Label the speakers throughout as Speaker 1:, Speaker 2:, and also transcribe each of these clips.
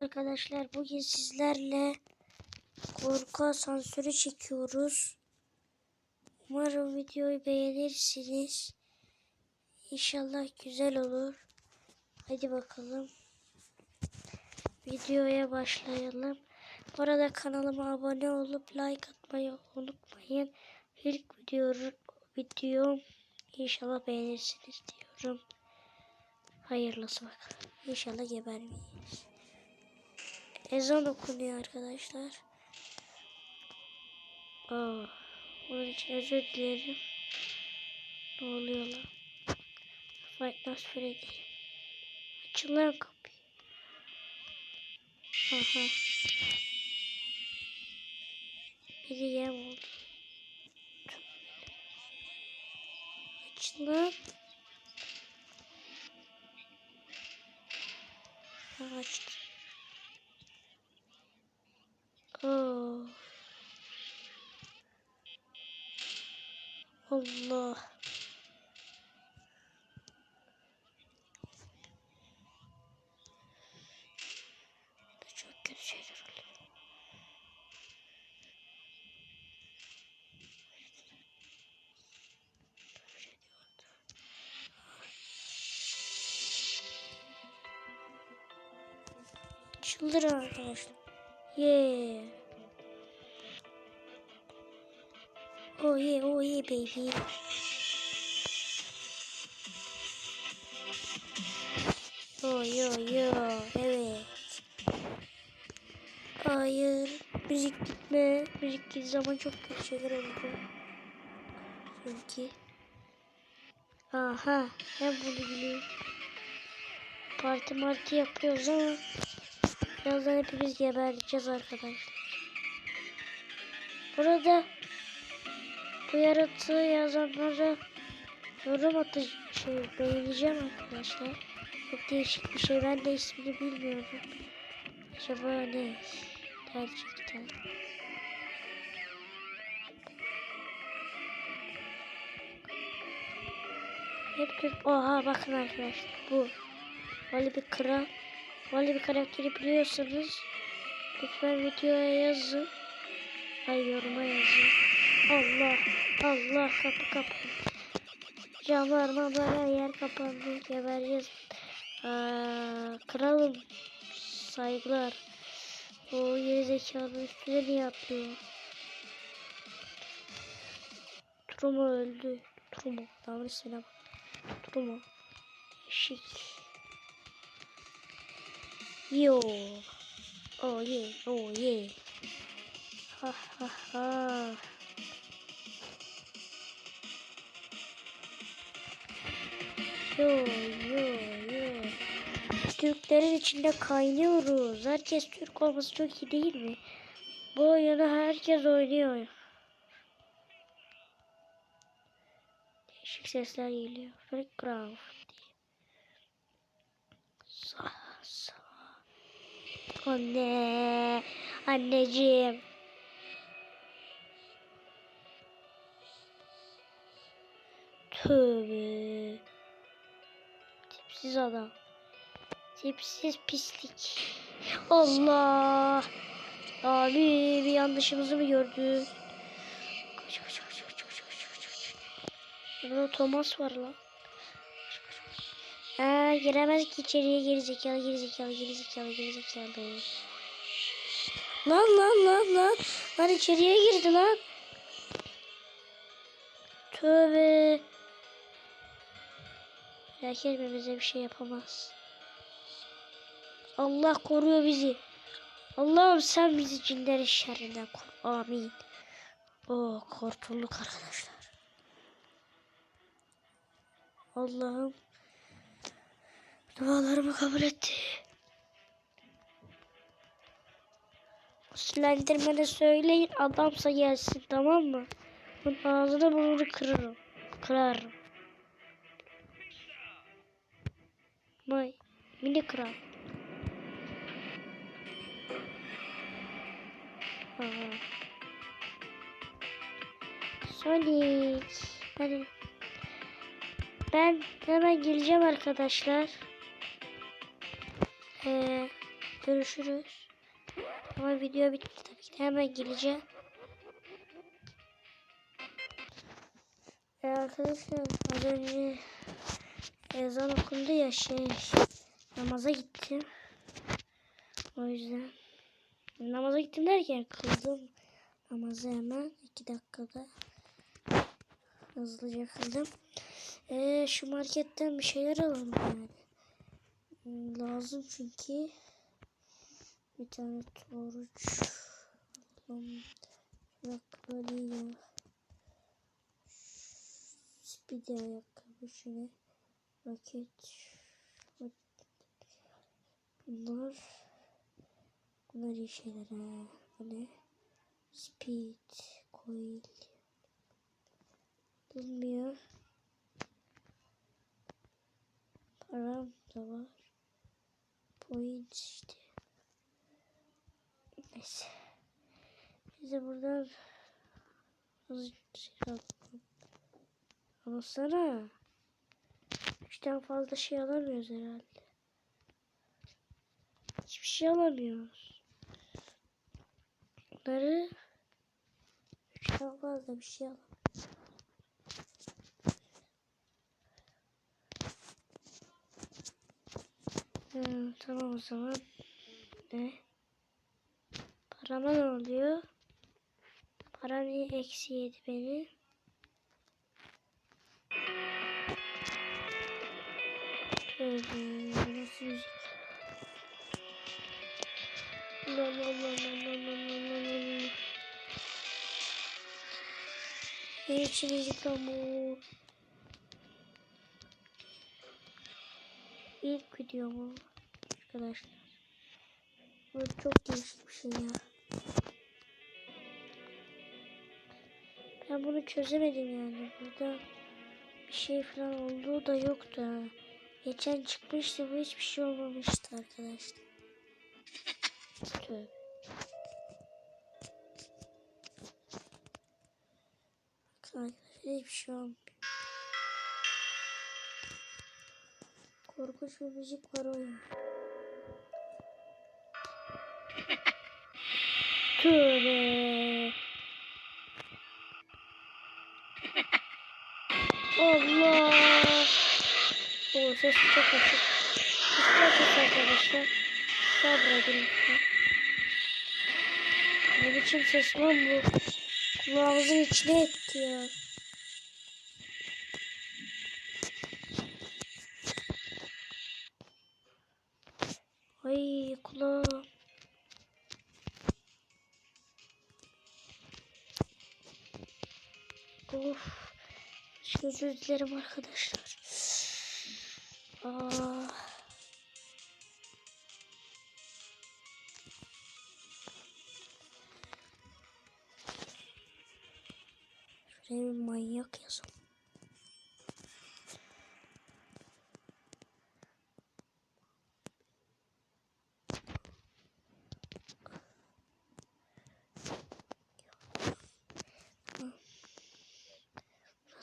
Speaker 1: Arkadaşlar bugün sizlerle korku asansörü çekiyoruz. Umarım videoyu beğenirsiniz. İnşallah güzel olur. Hadi bakalım. Videoya başlayalım. Bu arada kanalıma abone olup like atmayı unutmayın. İlk video, videom inşallah beğenirsiniz diyorum. Hayırlısı bakalım. İnşallah gebermeyiz. Ezan okunuyor arkadaşlar. Aa, onun için özür dilerim. Ne oluyor lan? Fight Night Freddy. Açın lan kapıyı. Aha. Biri yem oldu. Açın lan. Ha, Oo. Allah. Çok kötü şeyler oluyor. Çıldırın arkadaşlar. Yeah. Oh yeah, oh yeah baby. Yo yo yo, evet. Hayır, müzik gitme. Müzik gittiği zaman çok kötü şeyler oldu. Çünkü. Aha, ben bunu biliyorum. Parti marti yapıyoruz ama birazdan hepimiz gebereceğiz arkadaşlar. Burada bu yaratığı yazanlara yorum atı şey beğeneceğim arkadaşlar. Çok değişik bir şey. Ben de ismini bilmiyorum. Acaba ne? Gerçekten. Hep Türk. Oha bakın arkadaşlar bu. Böyle bir kral. Böyle bir karakteri biliyorsanız lütfen videoya yazın. Ay yoruma yazın. Allah Allah kapı kapandı. Camlar mamlar yer kapandı. Gebereceğiz. Aa, kralım saygılar. O geri zekalı üstüne niye atlıyor? Trumo öldü. Trumo. Davranışına bak. Trumo. Yo. Oh yeah. Oh yeah. Ha ha ha. Yo yo yo. Türklerin içinde kaynıyoruz. Herkes Türk olması çok iyi değil mi? Bu oyunu herkes oynuyor. Değişik sesler geliyor. Background. Sağ sağ. Anne. Anneciğim. Tövbe. Tipsiz adam. Tipsiz pislik. Allah. Abi bir yanlışımızı mı gördü? Kaç kaç kaç kaç kaç kaç kaç kaç. Burada Thomas var lan. Ha, giremez ki içeriye geri zekalı geri zekalı geri zekalı geri zekalı. Lan lan lan lan. Lan içeriye girdi lan. Tövbe. Etme bize bir şey yapamaz. Allah koruyor bizi. Allah'ım sen bizi cinlerin şerrinden koru. Amin. Oh kurtulduk arkadaşlar. Allah'ım dualarımı kabul etti. Slenderman'e söyleyin adamsa gelsin tamam mı? Bunun ağzını burnunu kırarım. Kırarım. Mini kral. Sonic. Hadi. Ben hemen geleceğim arkadaşlar. Ee, Görüşürüz. Ama video bitti tabii ki hemen geleceğim. E arkadaşlar az önce ezan okundu ya şey namaza gittim. O yüzden namaza gittim derken kıldım namazı hemen iki dakikada hızlıca kıldım. E, şu marketten bir şeyler alalım yani. Lazım çünkü bir tane toruç alalım. Ayakkabı Speedy ayakkabı şöyle roket bunlar bunlar iyi şeyler ha. Bu ne? Speed coil. Bilmiyor param da var. Point işte. Neyse. Bize buradan hızlıca şey alalım Alsana. Üçten fazla şey alamıyoruz herhalde. Hiçbir şey alamıyoruz. Bunları üçten fazla bir şey alamıyoruz. Hmm, tamam o zaman. Ne? Parama ne oluyor? Param niye eksi yedi benim? Şöyle nasıl müzik? Müzik lan bu? İlk video mu? Arkadaşlar. Bu çok değişik bir şey ya. Ben bunu çözemedim yani. Burada bir şey falan olduğu da yoktu. Geçen çıkmıştı bu hiçbir şey olmamıştı arkadaşlar. Bakın arkadaşlar hiçbir şey olmuyor. Korkunç bir müzik var oyun. Tövbe. Allah. O ses çok açık. Çok ses arkadaşlar. Sabredin lütfen. Ne biçim ses bu? Kulağımızın içine etti ya. Ay kulağım. Of. Özür dilerim arkadaşlar. Aa.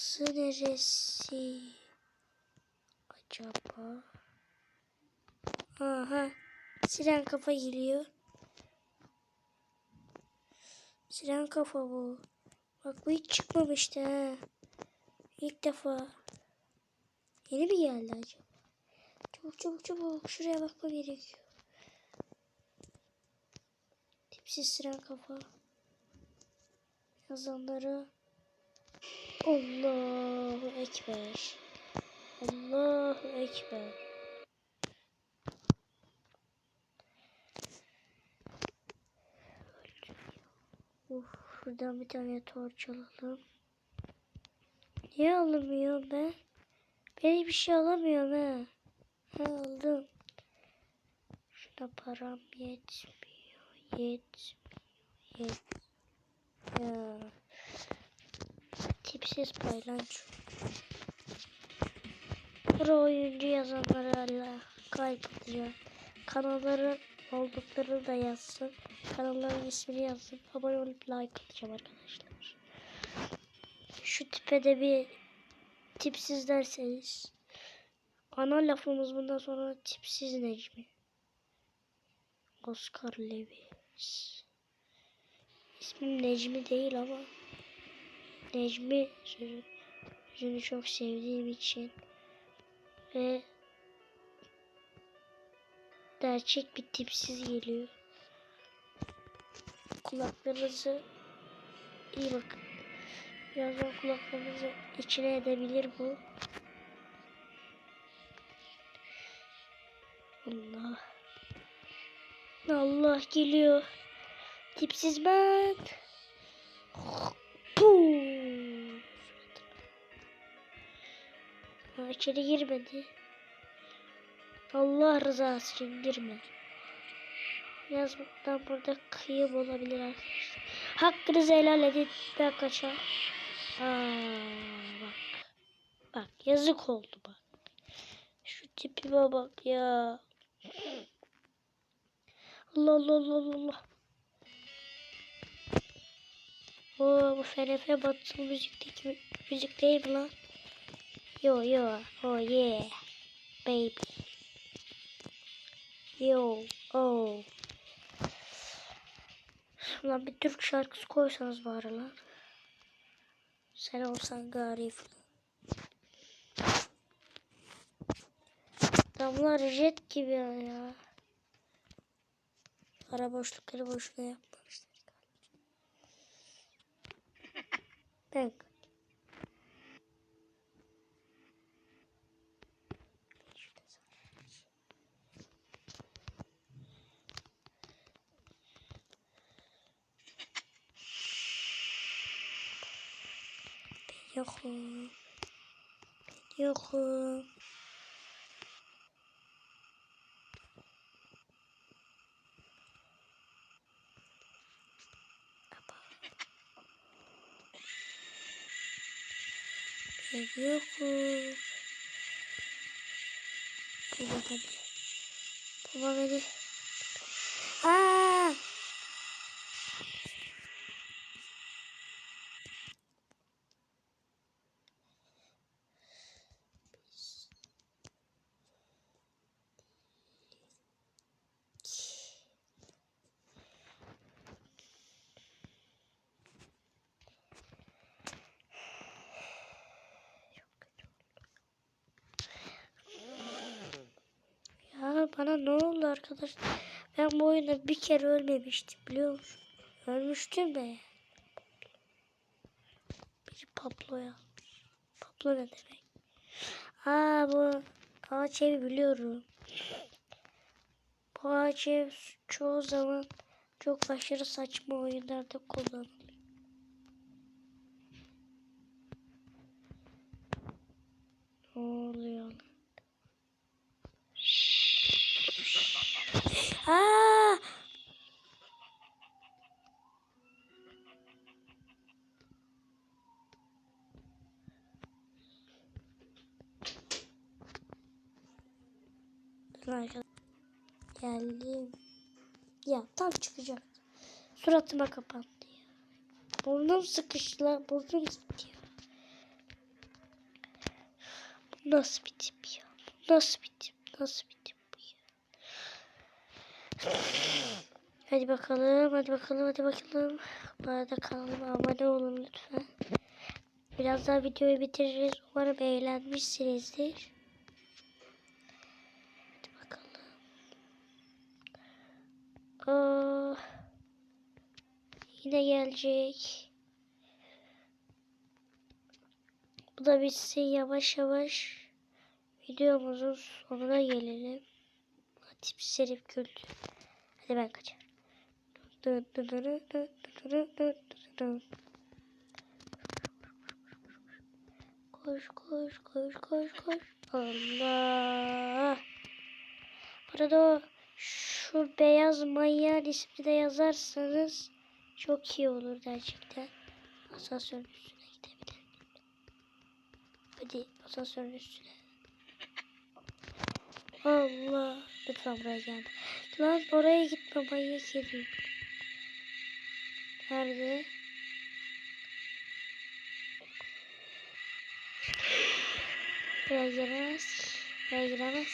Speaker 1: Burası neresi? Acaba? Aha. Siren kafa geliyor. Siren kafa bu. Bak bu hiç çıkmamıştı ha. İlk defa. Yeni mi geldi acaba? Çabuk çabuk çabuk. Şuraya bakmam gerekiyor. Tipsiz siren kafa. Yazanları. Allahu Ekber. Allahu Ekber. Uf, şuradan bir tane torç alalım. Niye alamıyorum ben? Ben hiçbir şey alamıyorum ha. Ha aldım. Şuna param yetmiyor. Yetmiyor. Yetmiyor. Ya. Tipsiz paylanç. Pro oyuncu yazanlara kalp atacağım. Kanalların olduklarını da yazsın. Kanalların ismini yazsın. Abone olup like atacağım arkadaşlar. Şu tipe de bir tipsiz derseniz. Ana lafımız bundan sonra tipsiz Necmi. Oscar Lewis. İsmim Necmi değil ama Necmi sözü, çok sevdiğim için ve gerçek bir tipsiz geliyor. Kulaklarınızı iyi bakın. Birazdan kulaklarınızı içine edebilir bu. Allah. Allah geliyor. Tipsiz ben. Ha, içeri girmedi. Allah rızası için girme. Yazmaktan burada kıyım olabilir arkadaşlar. Hakkınızı helal edin. Ben kaçar. Aa, bak. Bak yazık oldu bak. Şu tipime bak ya. Allah Allah Allah Allah. Oo, bu FNF Battle müzikteki mü- müzik değil mi lan? Yo yo. Oh yeah. Baby. Yo. Oh. Ulan bir Türk şarkısı koysanız bari lan. Sen olsan gari falan. Damlar jet gibi ya. Ara boşlukları boşuna yapmamışlar. Ben yokum. Yokum. Yokum. Baba hadi. Baba hadi. Aa! Ya bana ne oldu arkadaşlar? Ben bu oyunda bir kere ölmemiştim biliyor musun? Ölmüştüm de. Biri Pablo yazmış. Pablo ne demek? Aa bu ağaç evi biliyorum. Bu ağaç ev çoğu zaman çok aşırı saçma oyunlarda kullanılıyor. Ne oluyor lan? Aa! Dur arkadaşlar. Geldim. Ya tam çıkacak. Suratıma kapandı ya. Burnum sıkıştı lan. Burnum gitti Nasıl bir ya? Nasıl bir? Nasıl bir? Hadi bakalım, hadi bakalım, hadi bakalım. Bu arada kanalıma abone olun lütfen. Biraz daha videoyu bitiririz. Umarım eğlenmişsinizdir. Hadi bakalım. Aa, yine gelecek. Bu da bitsin yavaş yavaş. Videomuzun sonuna gelelim. Hatip Serif güldü. Hadi ben kaçar. Koş koş koş koş koş. Allah. Burada şu beyaz manyağın ismini de yazarsanız çok iyi olur gerçekten. Asansörün üstüne gidebilir. Hadi asansörün üstüne. Allah. Lütfen buraya gelme. Lan oraya gitme manyak herif. Nerede? Buraya giremez. Buraya giremez.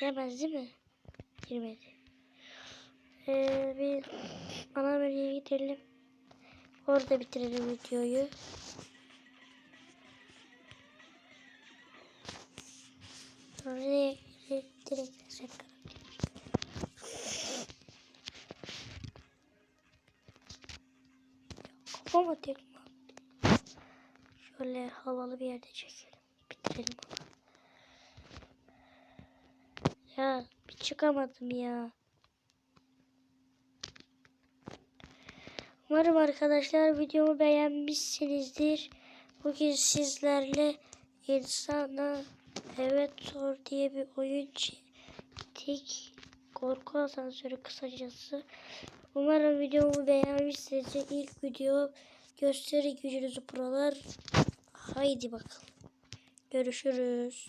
Speaker 1: Giremez değil mi? Girmedi. Ee, bir ana menüye gidelim. Orada bitirelim videoyu. Oraya direkt reset Kafama tekme. Şöyle havalı bir yerde çekelim. Bitirelim. Ya bir çıkamadım ya. Umarım arkadaşlar videomu beğenmişsinizdir. Bugün sizlerle insana evet sor diye bir oyun çektik. Korku asansörü kısacası. Umarım videomu beğenmişsinizdir. İlk video gösteri gücünüzü buralar. Haydi bakalım. Görüşürüz.